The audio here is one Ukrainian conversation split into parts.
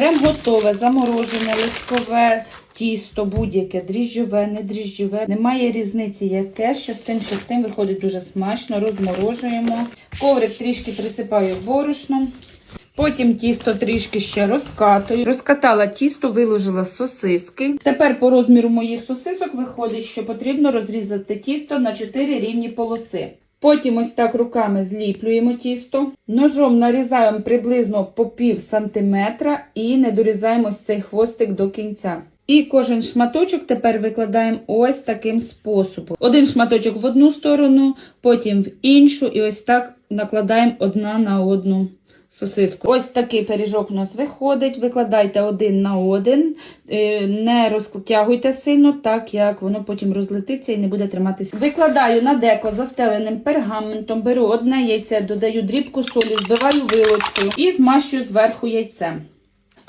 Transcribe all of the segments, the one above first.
Беремо готове, заморожене, листкове тісто, будь-яке, дріжджове, не дріжджове. Немає різниці, яке, що з тим, що з тим виходить дуже смачно, розморожуємо. Коврик трішки присипаю борошном. Потім тісто трішки ще розкатую. Розкатала тісто, виложила сосиски. Тепер по розміру моїх сосисок виходить, що потрібно розрізати тісто на 4 рівні полоси. Потім ось так руками зліплюємо тісто. Ножом нарізаємо приблизно по пів сантиметра і не дорізаємо ось цей хвостик до кінця. І кожен шматочок тепер викладаємо ось таким способом. Один шматочок в одну сторону, потім в іншу, і ось так накладаємо одна на одну сосиску. Ось такий пиріжок у нас виходить. Викладайте один на один, Е, не розтягуйте сильно, так як воно потім розлетиться і не буде триматися. Викладаю на деко застеленим пергаментом, беру одне яйце, додаю дрібку солі, збиваю вилочкою і змащую зверху яйцем.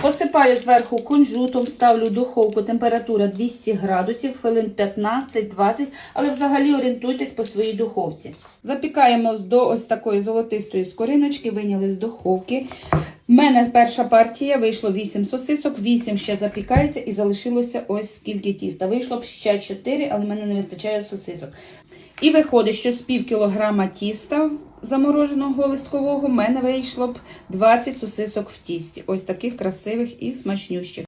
Посипаю зверху кунжутом, ставлю в духовку, температура 200 градусів, хвилин 15-20, але взагалі орієнтуйтесь по своїй духовці. Запікаємо до ось такої золотистої скориночки, виняли з духовки. У мене перша партія вийшло 8 сосисок, 8 ще запікається і залишилося ось скільки тіста. Вийшло б ще 4, але в мене не вистачає сосисок. І виходить, що з пів кілограма тіста замороженого листкового в мене вийшло б 20 сосисок в тісті. Ось таких красивих і смачнющих.